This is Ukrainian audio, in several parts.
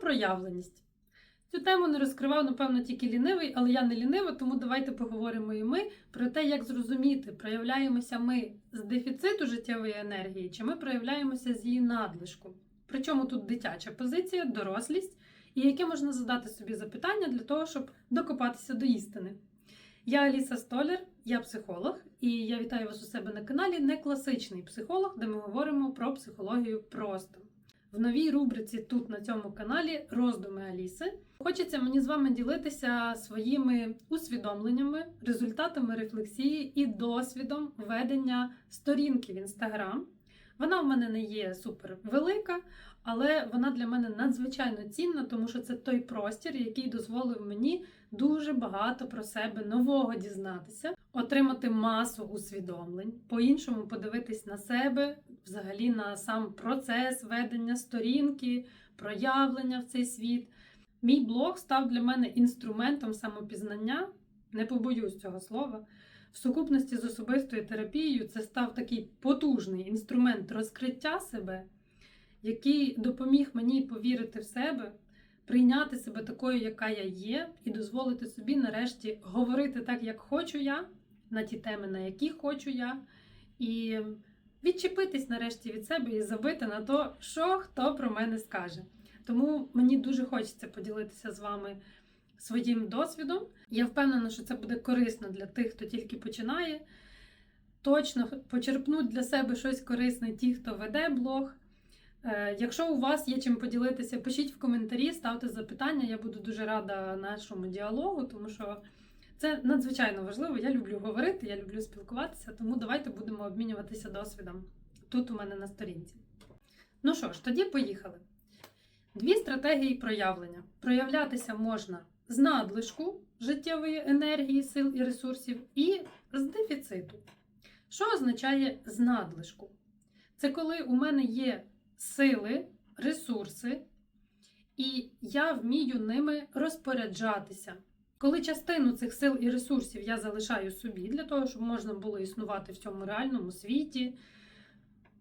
про проявленість. Цю тему не розкривав, напевно, тільки лінивий, але я не лінива, тому давайте поговоримо і ми про те, як зрозуміти, проявляємося ми з дефіциту життєвої енергії, чи ми проявляємося з її надлишку. Причому тут дитяча позиція, дорослість, і яке можна задати собі запитання для того, щоб докопатися до істини. Я Аліса Столяр, я психолог, і я вітаю вас у себе на каналі Не класичний психолог, де ми говоримо про психологію просто. В новій рубриці тут на цьому каналі роздуми Аліси. Хочеться мені з вами ділитися своїми усвідомленнями, результатами рефлексії і досвідом ведення сторінки в інстаграм. Вона в мене не є супер велика, але вона для мене надзвичайно цінна, тому що це той простір, який дозволив мені дуже багато про себе нового дізнатися, отримати масу усвідомлень, по-іншому подивитись на себе, взагалі на сам процес ведення сторінки, проявлення в цей світ. Мій блог став для мене інструментом самопізнання, не побоюсь цього слова. В сукупності з особистою терапією це став такий потужний інструмент розкриття себе, який допоміг мені повірити в себе, прийняти себе такою, яка я є, і дозволити собі нарешті говорити так, як хочу я, на ті теми, на які хочу я, і відчепитись нарешті від себе і забити на то, що хто про мене скаже. Тому мені дуже хочеться поділитися з вами своїм досвідом. Я впевнена, що це буде корисно для тих, хто тільки починає. Точно почерпнуть для себе щось корисне ті, хто веде блог. Е, Якщо у вас є чим поділитися, пишіть в коментарі, ставте запитання. Я буду дуже рада нашому діалогу, тому що це надзвичайно важливо. Я люблю говорити, я люблю спілкуватися, тому давайте будемо обмінюватися досвідом тут у мене на сторінці. Ну що ж, тоді поїхали. Дві стратегії проявлення. Проявлятися можна з надлишку життєвої енергії, сил і ресурсів, і з дефіциту. Що означає з надлишку? Це коли у мене є сили, ресурси, і я вмію ними розпоряджатися. Коли частину цих сил і ресурсів я залишаю собі для того, щоб можна було існувати в цьому реальному світі,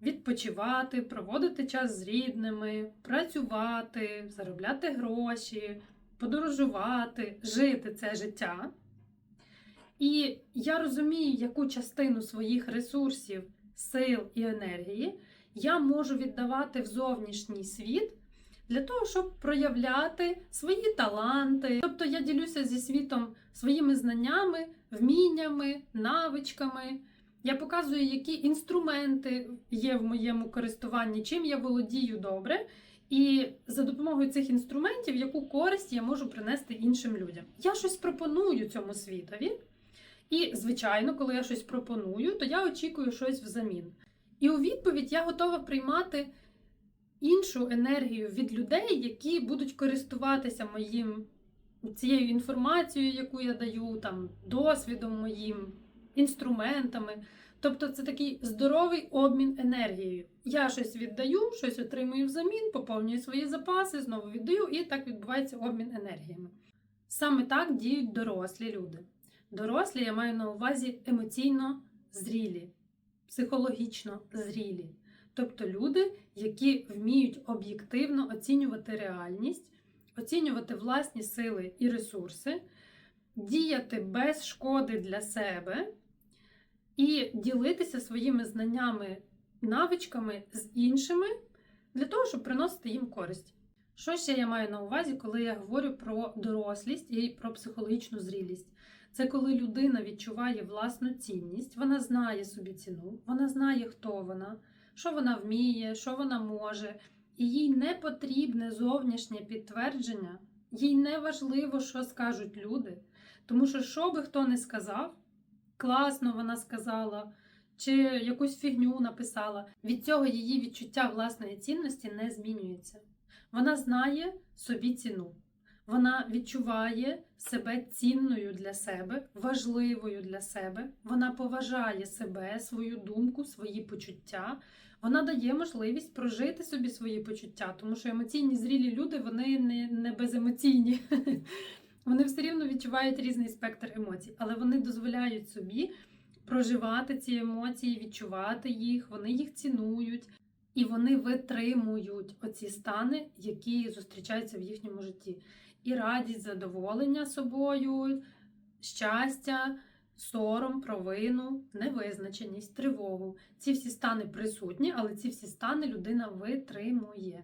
відпочивати, проводити час з рідними, працювати, заробляти гроші, подорожувати, жити це життя. І я розумію, яку частину своїх ресурсів, сил і енергії я можу віддавати в зовнішній світ для того, щоб проявляти свої таланти. Тобто я ділюся зі світом своїми знаннями, вміннями, навичками. Я показую, які інструменти є в моєму користуванні, чим я володію добре. І за допомогою цих інструментів, яку користь я можу принести іншим людям. Я щось пропоную цьому світові. І, звичайно, коли я щось пропоную, то я очікую щось взамін. І у відповідь я готова приймати іншу енергію від людей, які будуть користуватися моїм цією інформацією, яку я даю, там, досвідом моїм, інструментами. Тобто це такий здоровий обмін енергією. Я щось віддаю, щось отримую взамін, поповнюю свої запаси, знову віддаю, і так відбувається обмін енергіями. Саме так діють дорослі люди. Дорослі я маю на увазі емоційно зрілі, психологічно зрілі. Тобто люди, які вміють об'єктивно оцінювати реальність, оцінювати власні сили і ресурси, діяти без шкоди для себе і ділитися своїми знаннями, навичками з іншими для того, щоб приносити їм користь. Що ще я маю на увазі, коли я говорю про дорослість і про психологічну зрілість? Це коли людина відчуває власну цінність, вона знає собі ціну, вона знає, хто вона, що вона вміє, що вона може, і їй не потрібне зовнішнє підтвердження, їй не важливо, що скажуть люди. Тому що, що би хто не сказав, класно вона сказала, чи якусь фігню написала, від цього її відчуття власної цінності не змінюється. Вона знає собі ціну. Вона відчуває себе цінною для себе, важливою для себе. Вона поважає себе, свою думку, свої почуття. Вона дає можливість прожити собі свої почуття, тому що емоційні зрілі люди вони не, не беземоційні. Вони все рівно відчувають різний спектр емоцій, але вони дозволяють собі проживати ці емоції, відчувати їх, вони їх цінують. І вони витримують оці стани, які зустрічаються в їхньому житті. І радість, задоволення собою, щастя, сором, провину, невизначеність, тривогу. Ці всі стани присутні, але ці всі стани людина витримує.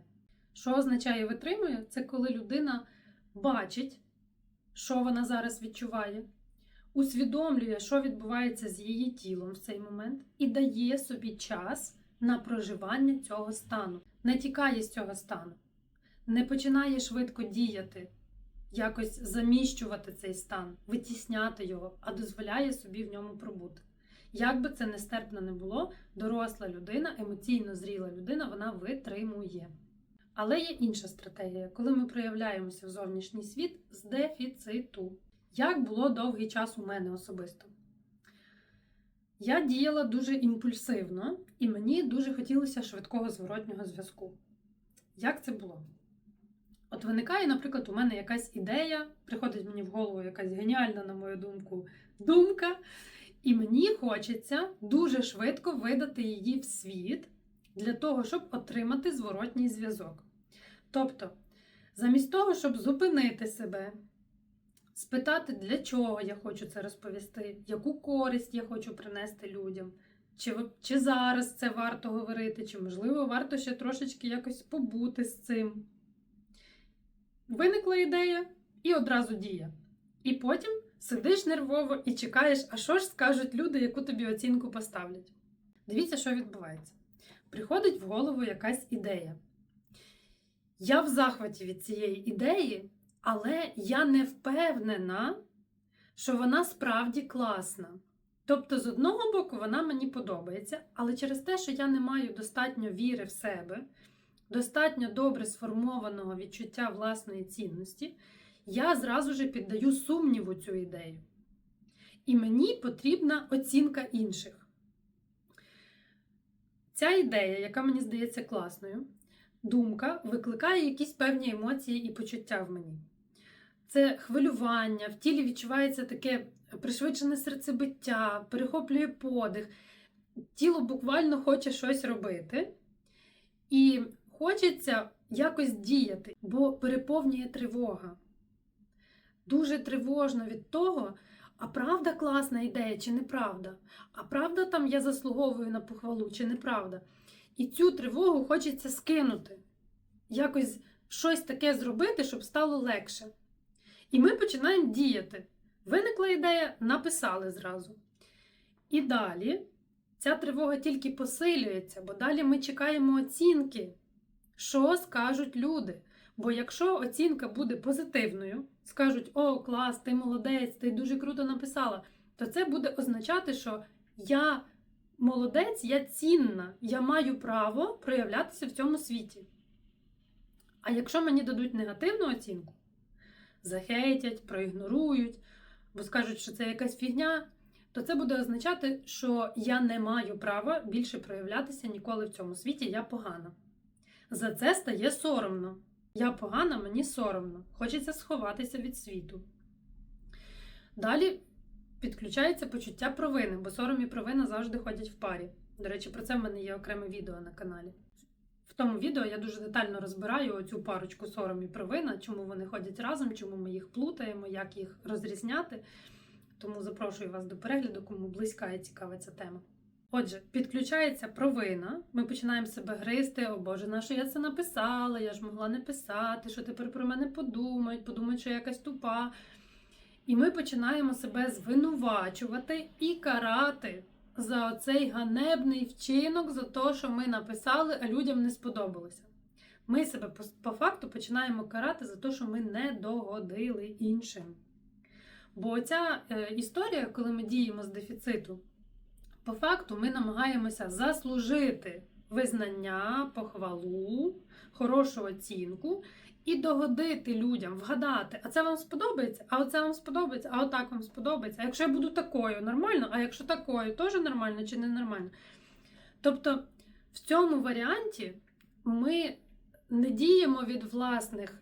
Що означає витримує? Це коли людина бачить, що вона зараз відчуває, усвідомлює, що відбувається з її тілом в цей момент, і дає собі час на проживання цього стану, не тікає з цього стану, не починає швидко діяти, якось заміщувати цей стан, витісняти його, а дозволяє собі в ньому пробути. Як би це нестерпно не було, доросла людина, емоційно зріла людина, вона витримує. Але є інша стратегія, коли ми проявляємося в зовнішній світ з дефіциту. Як було довгий час у мене особисто? Я діяла дуже імпульсивно, і мені дуже хотілося швидкого зворотнього зв'язку. Як це було? От виникає, наприклад, у мене якась ідея, приходить мені в голову якась геніальна, на мою думку, думка, і мені хочеться дуже швидко видати її в світ для того, щоб отримати зворотній зв'язок. Тобто, замість того, щоб зупинити себе, спитати, для чого я хочу це розповісти, яку користь я хочу принести людям, чи, чи зараз це варто говорити, чи, можливо, варто ще трошечки якось побути з цим. Виникла ідея і одразу дія. І потім сидиш нервово і чекаєш, а що ж скажуть люди, яку тобі оцінку поставлять. Дивіться, що відбувається. Приходить в голову якась ідея. Я в захваті від цієї ідеї, але я не впевнена, що вона справді класна. Тобто, з одного боку, вона мені подобається, але через те, що я не маю достатньо віри в себе, достатньо добре сформованого відчуття власної цінності, я зразу же піддаю сумніву цю ідею. І мені потрібна оцінка інших. Ця ідея, яка мені здається класною, думка викликає якісь певні емоції і почуття в мені. Це хвилювання, в тілі відчувається таке пришвидшене серцебиття, перехоплює подих. Тіло буквально хоче щось робити, і хочеться якось діяти, бо переповнює тривога. Дуже тривожно від того, а правда класна ідея чи неправда? А правда там я заслуговую на похвалу чи неправда? І цю тривогу хочеться скинути, якось щось таке зробити, щоб стало легше. І ми починаємо діяти. Виникла ідея, написали зразу. І далі ця тривога тільки посилюється, бо далі ми чекаємо оцінки, що скажуть люди. Бо якщо оцінка буде позитивною, скажуть: О, клас, ти молодець, ти дуже круто написала, то це буде означати, що я молодець, я цінна, я маю право проявлятися в цьому світі. А якщо мені дадуть негативну оцінку, захейтять, проігнорують, бо скажуть, що це якась фігня, то це буде означати, що я не маю права більше проявлятися ніколи в цьому світі, я погана. За це стає соромно. Я погана, мені соромно. Хочеться сховатися від світу. Далі підключається почуття провини, бо сором і провина завжди ходять в парі. До речі, про це в мене є окреме відео на каналі. В тому відео я дуже детально розбираю оцю парочку сором і провина, чому вони ходять разом, чому ми їх плутаємо, як їх розрізняти. Тому запрошую вас до перегляду, кому близька і цікава ця тема. Отже, підключається провина. Ми починаємо себе гризти. О Боже, на що я це написала? Я ж могла не писати, що тепер про мене подумають, подумають, що я якась тупа. І ми починаємо себе звинувачувати і карати за цей ганебний вчинок, за те, що ми написали, а людям не сподобалося. Ми себе по, факту починаємо карати за те, що ми не догодили іншим. Бо ця е, історія, коли ми діємо з дефіциту, по факту ми намагаємося заслужити визнання, похвалу, хорошу оцінку і догодити людям, вгадати, а це вам сподобається, а оце вам сподобається, а отак вам сподобається. А якщо я буду такою, нормально, а якщо такою, теж нормально чи не нормально. Тобто в цьому варіанті ми не діємо від власних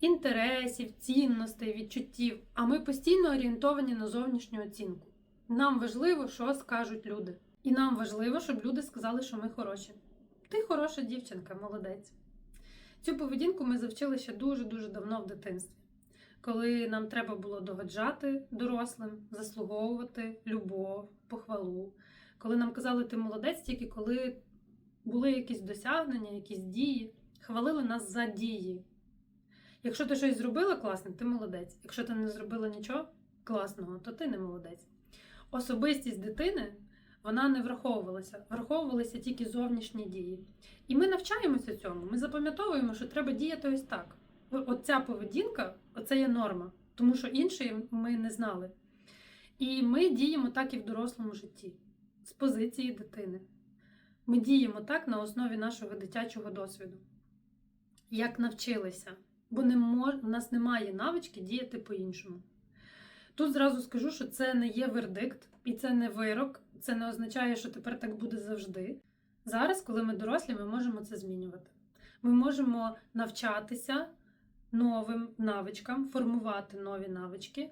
інтересів, цінностей, відчуттів, а ми постійно орієнтовані на зовнішню оцінку. Нам важливо, що скажуть люди. І нам важливо, щоб люди сказали, що ми хороші. ти хороша дівчинка, молодець. Цю поведінку ми завчили ще дуже-дуже давно в дитинстві, коли нам треба було догоджати дорослим, заслуговувати любов, похвалу. Коли нам казали, ти молодець, тільки коли були якісь досягнення, якісь дії, хвалили нас за дії. Якщо ти щось зробила класне, ти молодець. Якщо ти не зробила нічого класного, то ти не молодець. Особистість дитини вона не враховувалася, враховувалися тільки зовнішні дії. І ми навчаємося цьому. Ми запам'ятовуємо, що треба діяти ось так. Оця поведінка, оце є норма, тому що іншої ми не знали. І ми діємо так і в дорослому житті, з позиції дитини. Ми діємо так на основі нашого дитячого досвіду. Як навчилися, бо не мож... у нас немає навички діяти по-іншому. Тут зразу скажу, що це не є вердикт і це не вирок, це не означає, що тепер так буде завжди. Зараз, коли ми дорослі, ми можемо це змінювати. Ми можемо навчатися новим навичкам, формувати нові навички,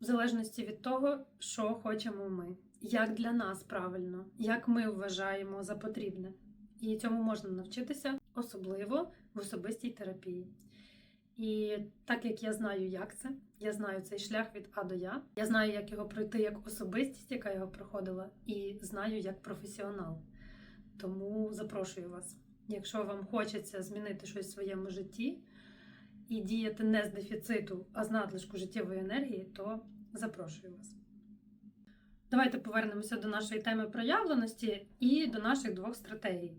в залежності від того, що хочемо ми, як для нас правильно, як ми вважаємо за потрібне. І цьому можна навчитися, особливо в особистій терапії. І так як я знаю, як це, я знаю цей шлях від А до Я, я знаю, як його пройти як особистість, яка його проходила, і знаю як професіонал. Тому запрошую вас. Якщо вам хочеться змінити щось в своєму житті і діяти не з дефіциту, а з надлишку життєвої енергії, то запрошую вас. Давайте повернемося до нашої теми проявленості і до наших двох стратегій.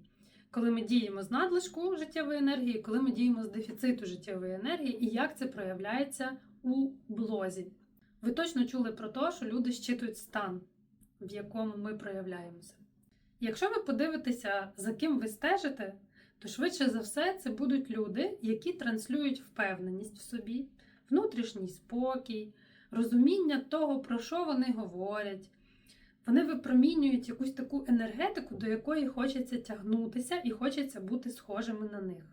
Коли ми діємо з надлишку життєвої енергії, коли ми діємо з дефіциту життєвої енергії, і як це проявляється у блозі. Ви точно чули про те, що люди щитують стан, в якому ми проявляємося. Якщо ви подивитеся, за ким ви стежите, то швидше за все це будуть люди, які транслюють впевненість в собі, внутрішній спокій, розуміння того, про що вони говорять. Вони випромінюють якусь таку енергетику, до якої хочеться тягнутися і хочеться бути схожими на них.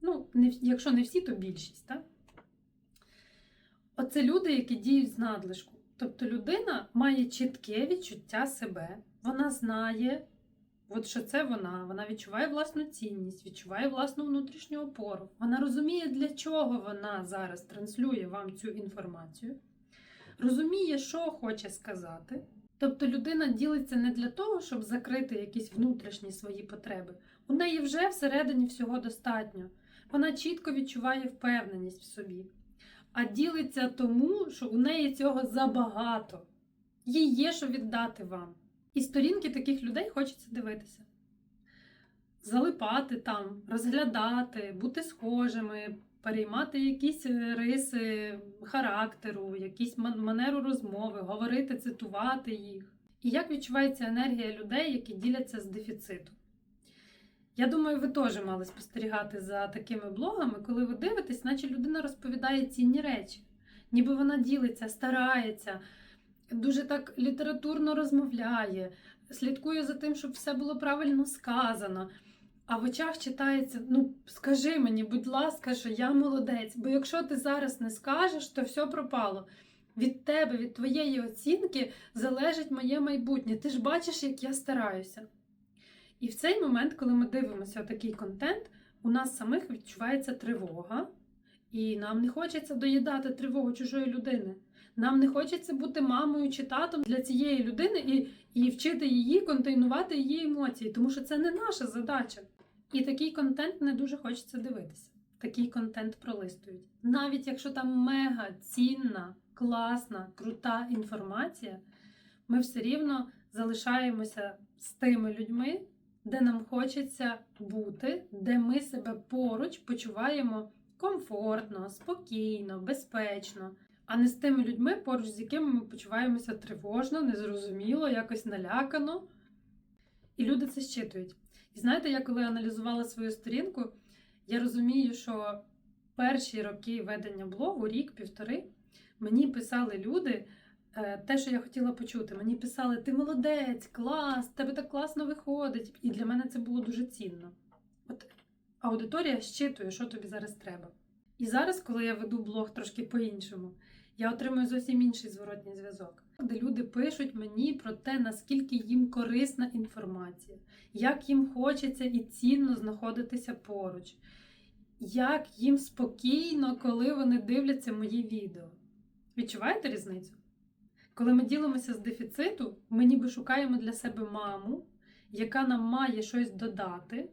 Ну, не, якщо не всі, то більшість, так? Оце люди, які діють з надлишку. Тобто людина має чітке відчуття себе, вона знає, от що це вона, вона відчуває власну цінність, відчуває власну внутрішню опору. Вона розуміє, для чого вона зараз транслює вам цю інформацію, розуміє, що хоче сказати. Тобто людина ділиться не для того, щоб закрити якісь внутрішні свої потреби. У неї вже всередині всього достатньо. Вона чітко відчуває впевненість в собі, а ділиться тому, що у неї цього забагато. Їй є що віддати вам. І сторінки таких людей хочеться дивитися. Залипати там, розглядати, бути схожими, переймати якісь е, риси характеру, якісь манеру розмови, говорити, цитувати їх. І як відчувається енергія людей, які діляться з дефіциту. Я думаю, ви теж мали спостерігати за такими блогами, коли ви дивитесь, наче людина розповідає цінні речі, ніби вона ділиться, старається, дуже так літературно розмовляє, слідкує за тим, щоб все було правильно сказано. А в очах читається: ну скажи мені, будь ласка, що я молодець, бо якщо ти зараз не скажеш, то все пропало. Від тебе, від твоєї оцінки залежить моє майбутнє. Ти ж бачиш, як я стараюся. І в цей момент, коли ми дивимося такий контент, у нас самих відчувається тривога, і нам не хочеться доїдати тривогу чужої людини. Нам не хочеться бути мамою чи татом для цієї людини і, і вчити її контейнувати її емоції, тому що це не наша задача. І такий контент не дуже хочеться дивитися. Такий контент пролистують. Навіть якщо там мега цінна, класна, крута інформація, ми все рівно залишаємося з тими людьми, де нам хочеться бути, де ми себе поруч почуваємо комфортно, спокійно, безпечно, а не з тими людьми, поруч з якими ми почуваємося тривожно, незрозуміло, якось налякано. І люди це щитують. І знаєте, я коли аналізувала свою сторінку, я розумію, що перші роки ведення блогу, рік-півтори, мені писали люди е, те, що я хотіла почути. Мені писали: ти молодець, клас, тебе так класно виходить. І для мене це було дуже цінно. От аудиторія щитує, що тобі зараз треба. І зараз, коли я веду блог трошки по-іншому, я отримую зовсім інший зворотній зв'язок, де люди пишуть мені про те, наскільки їм корисна інформація, як їм хочеться і цінно знаходитися поруч, як їм спокійно, коли вони дивляться мої відео. Відчуваєте різницю? Коли ми ділимося з дефіциту, ми ніби шукаємо для себе маму, яка нам має щось додати,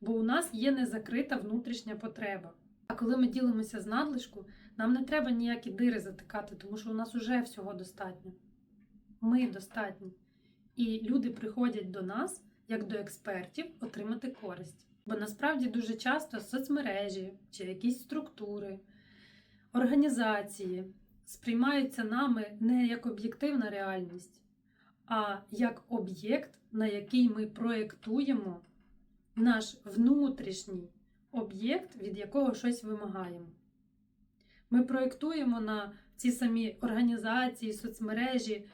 бо у нас є незакрита внутрішня потреба. А коли ми ділимося з надлишку, нам не треба ніякі дири затикати, тому що у нас уже всього достатньо. Ми достатні. І люди приходять до нас, як до експертів, отримати користь. Бо насправді дуже часто соцмережі чи якісь структури, організації сприймаються нами не як об'єктивна реальність, а як об'єкт, на який ми проєктуємо наш внутрішній об'єкт, від якого щось вимагаємо. Ми проєктуємо на ці самі організації, соцмережі,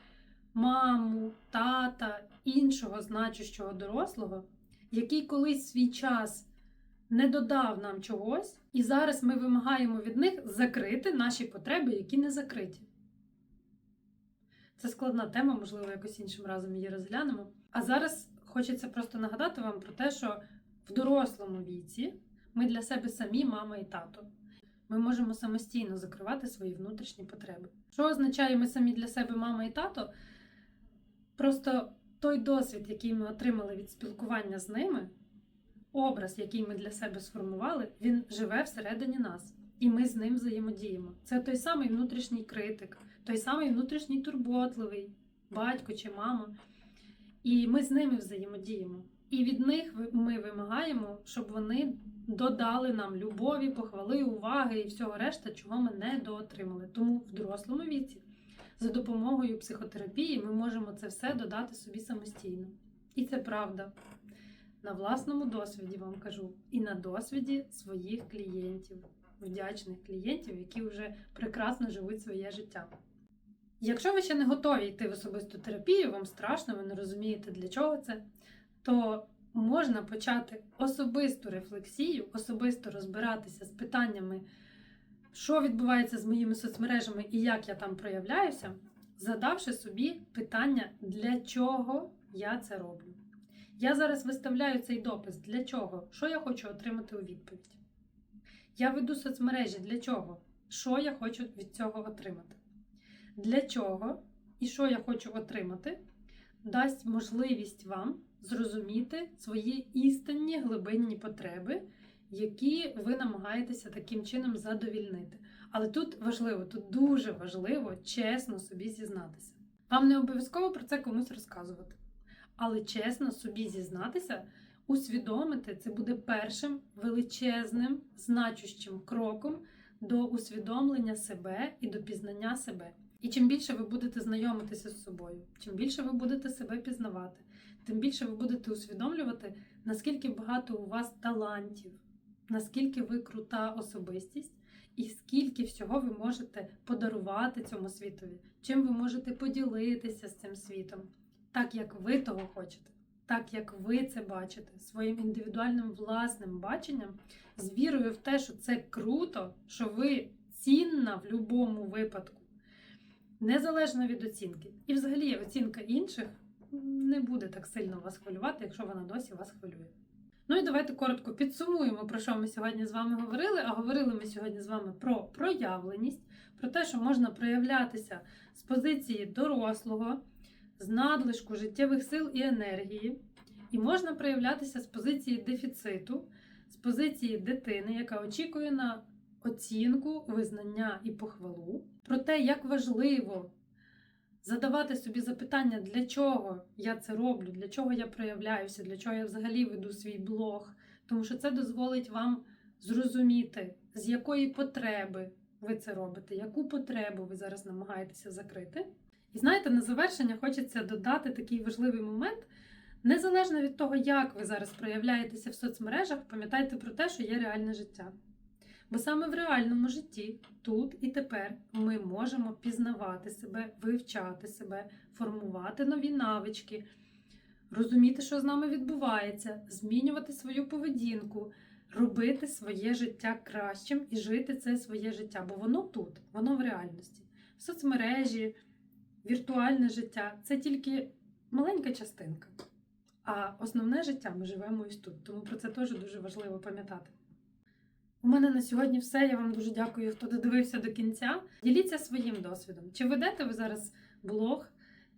маму, тата, іншого значущого дорослого, який колись свій час не додав нам чогось, і зараз ми вимагаємо від них закрити наші потреби, які не закриті. Це складна тема, можливо, якось іншим разом її розглянемо. А зараз хочеться просто нагадати вам про те, що в дорослому віці ми для себе самі мама і тато. Ми можемо самостійно закривати свої внутрішні потреби. Що означає ми самі для себе мама і тато? Просто той досвід, який ми отримали від спілкування з ними, образ, який ми для себе сформували, він живе всередині нас. І ми з ним взаємодіємо. Це той самий внутрішній критик, той самий внутрішній турботливий батько чи мама. І ми з ними взаємодіємо. І від них ми вимагаємо, щоб вони додали нам любові, похвали, уваги і всього решта, чого ми не доотримали. Тому в дорослому віці за допомогою психотерапії ми можемо це все додати собі самостійно. І це правда. На власному досвіді вам кажу, і на досвіді своїх клієнтів, вдячних клієнтів, які вже прекрасно живуть своє життя. Якщо ви ще не готові йти в особисту терапію, вам страшно, ви не розумієте, для чого це, то можна почати особисту рефлексію, особисто розбиратися з питаннями, що відбувається з моїми соцмережами і як я там проявляюся, задавши собі питання, для чого я це роблю. Я зараз виставляю цей допис. Для чого? Що я хочу отримати у відповідь? Я веду соцмережі для чого? Що я хочу від цього отримати? Для чого і що я хочу отримати, дасть можливість вам зрозуміти свої істинні глибинні потреби, які ви намагаєтеся таким чином задовільнити. Але тут важливо, тут дуже важливо чесно собі зізнатися. Вам не обов'язково про це комусь розказувати. Але чесно собі зізнатися, усвідомити це буде першим величезним, значущим кроком до усвідомлення себе і до пізнання себе. І чим більше ви будете знайомитися з собою, чим більше ви будете себе пізнавати, тим більше ви будете усвідомлювати, наскільки багато у вас талантів, наскільки ви крута особистість, і скільки всього ви можете подарувати цьому світові, чим ви можете поділитися з цим світом, так як ви того хочете, так як ви це бачите, своїм індивідуальним власним баченням, з вірою в те, що це круто, що ви цінна в будь-якому випадку незалежно від оцінки. І взагалі оцінка інших не буде так сильно вас хвилювати, якщо вона досі вас хвилює. Ну і давайте коротко підсумуємо, про що ми сьогодні з вами говорили. А говорили ми сьогодні з вами про проявленість, про те, що можна проявлятися з позиції дорослого, з надлишку життєвих сил і енергії, і можна проявлятися з позиції дефіциту, з позиції дитини, яка очікує на оцінку, визнання і похвалу, про те, як важливо задавати собі запитання, для чого я це роблю, для чого я проявляюся, для чого я взагалі веду свій блог, тому що це дозволить вам зрозуміти, з якої потреби ви це робите, яку потребу ви зараз намагаєтеся закрити. І знаєте, на завершення хочеться додати такий важливий момент. Незалежно від того, як ви зараз проявляєтеся в соцмережах, пам'ятайте про те, що є реальне життя. Бо саме в реальному житті, тут і тепер, ми можемо пізнавати себе, вивчати себе, формувати нові навички, розуміти, що з нами відбувається, змінювати свою поведінку, робити своє життя кращим і жити це своє життя, бо воно тут, воно в реальності. соцмережі, віртуальне життя це тільки маленька частинка. А основне життя ми живемо ось тут. Тому про це теж дуже важливо пам'ятати. У мене на сьогодні все. Я вам дуже дякую, хто додивився до кінця. Діліться своїм досвідом. Чи ведете ви зараз блог?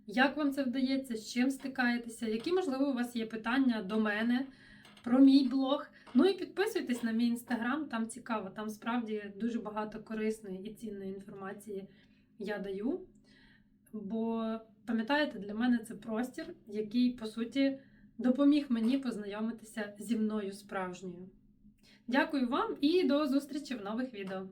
Як вам це вдається? З чим стикаєтеся? Які, можливо, у вас є питання до мене про мій блог? Ну і підписуйтесь на мій інстаграм, там цікаво, там справді дуже багато корисної і цінної інформації я даю. Бо пам'ятаєте, для мене це простір, який, по суті, допоміг мені познайомитися зі мною справжньою. Дякую вам і до зустрічі в нових відео.